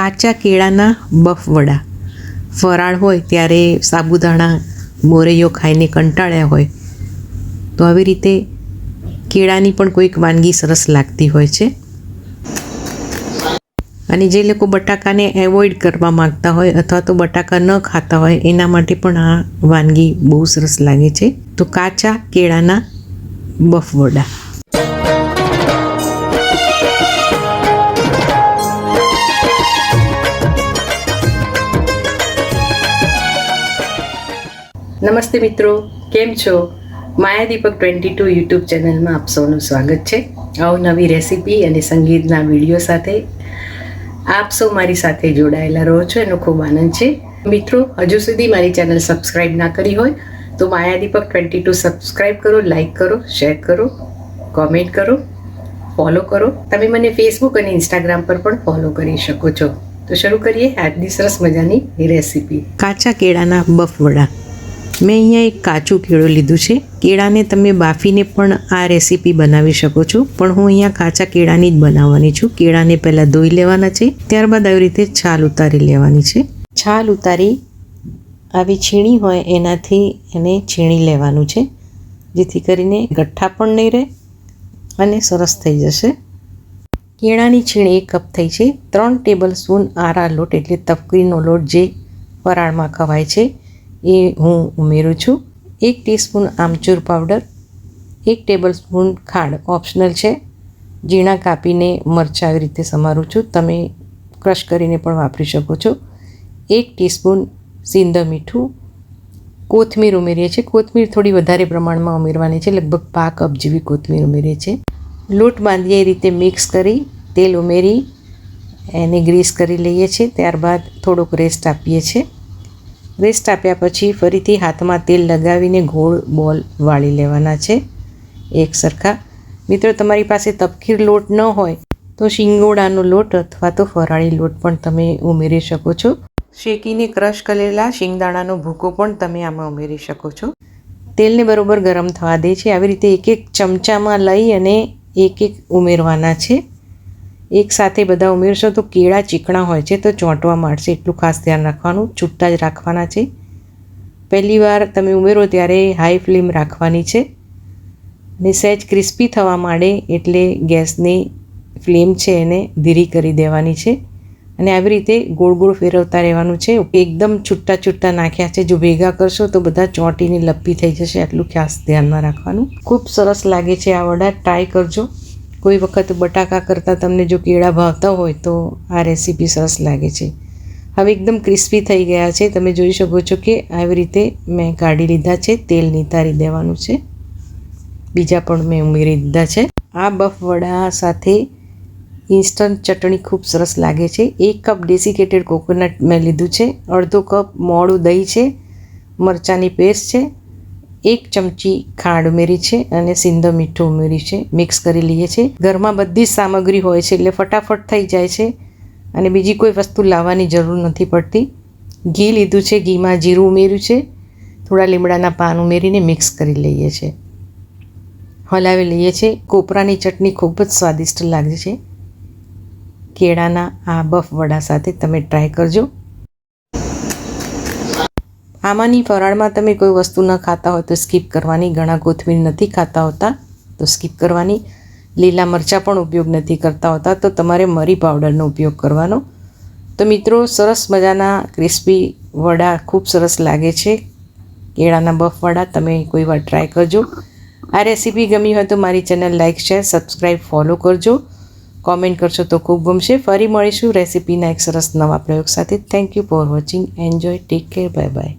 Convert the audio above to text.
કાચા કેળાના બફ વડા. ફરાળ હોય ત્યારે સાબુદાણા, મોરૈયો ખાઈને કંટાળ્યા હોય. તો આવી રીતે કેળાની પણ કોઈક વાનગી સરસ લાગતી હોય છે. અને જે લોકો બટાકાને એવોઇડ કરવા માંગતા હોય અથવા તો બટાકા ન ખાતા હોય, એના માટે પણ આ વાનગી બહુ સરસ લાગે છે. તો કાચા કેળાના બફ નમસ્તે મિત્રો, કેમ છો? Maya Deepak twenty two YouTube ચેનલમાં આપ સૌનું સ્વાગત છે. નવી રેસીપી અને સંગીતના વીડિયો સાથે આપ સૌ મારી સાથે જોડાયેલા રહો છો, એનો ખૂબ આનંદ છે. મિત્રો, હજુ સુધી મારી ચેનલ સબસ્ક્રાઈબ ના કરી હોય, તો Maya Deepak twenty two subscribe કરો લાઈક કરો, શેર કરો, કોમેન્ટ કરો, ફોલો કરો. તમે મને ફેસબુક અને ઇન્સ્ટાગ્રામ પર પણ ફોલો કરી શકો છો. તો શરૂ કરીએ આજની સરસ મજાની રેસીપી. કાચા કેળાના બફ વડા મેં અહીંયા એક કાચું કેળું લીધું છે. કેળાને તમે બાફીને પણ આ રેસીપી બનાવી શકો છો. પણ હું અહીંયા કાચા કેળાની જ બનાવવાની છું. કેળાને પહેલાં ધોઈ લેવાના છે. ત્યારબાદ આવી રીતે છાલ ઉતારી લેવાની છે. છાલ ઉતારી આવી છીણી હોય એનાથી એને છીણી લેવાનું છે. જેથી કરીને ગઠ્ઠા પણ નહીં રહે અને સરસ થઈ જશે. કેળાની છીણી એક કપ થઈ છે. ત્રણ ટેબલ સ્પૂન આરા લોટ એટલે તપકરીનો લોટ જે ફરાળમાં ખવાય છે. એ હું ઉમેરું છું. એક ટીસ્પૂન આમચૂર પાવડર, એક ટેબલ સ્પૂન ખાંડ ઓપ્શનલ છે. ઝીણા કાપીને મરચાં આવી રીતે સમારું છું. તમે ક્રશ કરીને પણ વાપરી શકો છો. એક ટીસ્પૂન સિંધ મીઠું. કોથમીર ઉમેરીએ છીએ. કોથમીર થોડી વધારે પ્રમાણમાં ઉમેરવાની છે. લગભગ પાક કપ જેવી કોથમીર ઉમેરીએ છીએ. લોટ બાંધીએ એ રીતે મિક્સ કરી, તેલ ઉમેરી, એને ગ્રીસ કરી લઈએ છીએ. ત્યારબાદ થોડોક રેસ્ટ આપીએ છીએ. રેસ્ટ આપ્યા પછી ફરીથી હાથમાં તેલ લગાવીને ગોળ બોલ વાળી લેવાના છે. એક સરખા. મિત્રો, તમારી પાસે તપકીર લોટ ન હોય તો શિંગોડાનો લોટ અથવા તો ફરાળી લોટ પણ તમે ઉમેરી શકો છો. શેકીને ક્રશ કરેલા શિંગદાણાનો ભૂકો પણ તમે આમાં ઉમેરી શકો છો. તેલને બરોબર ગરમ થવા દે છે. આવી રીતે એક એક ચમચામાં લઈ અને એક એક ઉમેરવાના છે. એક સાથે બધા ઉમેરશો તો કેળા ચીકણા હોય છે, તો ચોંટવા માંડશે. એટલું ખાસ ધ્યાન રાખવાનું. છૂટતા જ રાખવાના છે. પહેલી વાર તમે ઉમેરો ત્યારે હાઈ ફ્લેમ રાખવાની છે. ને સહેજ ક્રિસ્પી થવા માંડે એટલે ગેસની ફ્લેમ છે એને ધીરી કરી દેવાની છે. અને આવી રીતે ગોળ ગોળ ફેરવતા રહેવાનું છે. એકદમ છૂટા છૂટા નાખ્યા છે. જો ભેગા કરશો તો બધા ચોંટીને લપ્પી થઈ જશે. આટલું ખાસ ધ્યાનમાં રાખવાનું. ખૂબ સરસ લાગે છે આ વડા. ટ્રાય કરજો. કોઈ વખત બટાકા કરતાં તમને જો કેળા ભાવતા હોય તો આ રેસીપી સરસ લાગે છે. હવે એકદમ ક્રિસ્પી થઈ ગયા છે. તમે જોઈ શકો છો કે આવી રીતે મેં કાઢી લીધા છે. તેલ નિતારી દેવાનું છે. બીજા પણ મેં ઉમેરી દીધા છે. આ બફ વડા સાથે ઇન્સ્ટન્ટ ચટણી ખૂબ સરસ લાગે છે. એક કપ ડેસિકેટેડ કોકોનટ મેં લીધું છે. અડધો કપ મોડું દહીં છે. મરચાંની પેસ્ટ છે. એક ચમચી ખાંડ ઉમેરી છે અને સિંધો મીઠું ઉમેરી છે. મિક્સ કરી લઈએ છીએ. ઘરમાં બધી જ સામગ્રી હોય છે એટલે ફટાફટ થઈ જાય છે અને બીજી કોઈ વસ્તુ લાવવાની જરૂર નથી પડતી. ઘી લીધું છે, ઘીમાં જીરું ઉમેર્યું છે. થોડા લીમડાના પાન ઉમેરીને મિક્સ કરી લઈએ છીએ. હલાવી લઈએ છીએ. કોપરાની ચટણી ખૂબ જ સ્વાદિષ્ટ લાગે છે. કેળાના આ બફ વડા સાથે તમે ટ્રાય કરજો. આમાંની ફરાળમાં તમે કોઈ વસ્તુ ન ખાતા હોય તો સ્કીપ કરવાની, ઘણા કોથમીર નથી ખાતા હોતા તો સ્કીપ કરવાની. લીલા મરચાં પણ ઉપયોગ નથી કરતા હોતા તો તમારે મરી પાવડરનો ઉપયોગ કરવાનો. તો મિત્રો, સરસ મજાના ક્રિસ્પી વડા ખૂબ સરસ લાગે છે. કેળાના બફ વડા તમે કોઈ વાર ટ્રાય કરજો. આ રેસીપી ગમી હોય તો મારી channel like share subscribe follow કરજો. કોમેન્ટ કરશો તો ખૂબ ગમશે. ફરી મળીશું રેસીપીના એક સરસ નવા પ્રયોગ સાથે. Thank you for watching enjoy take care bye bye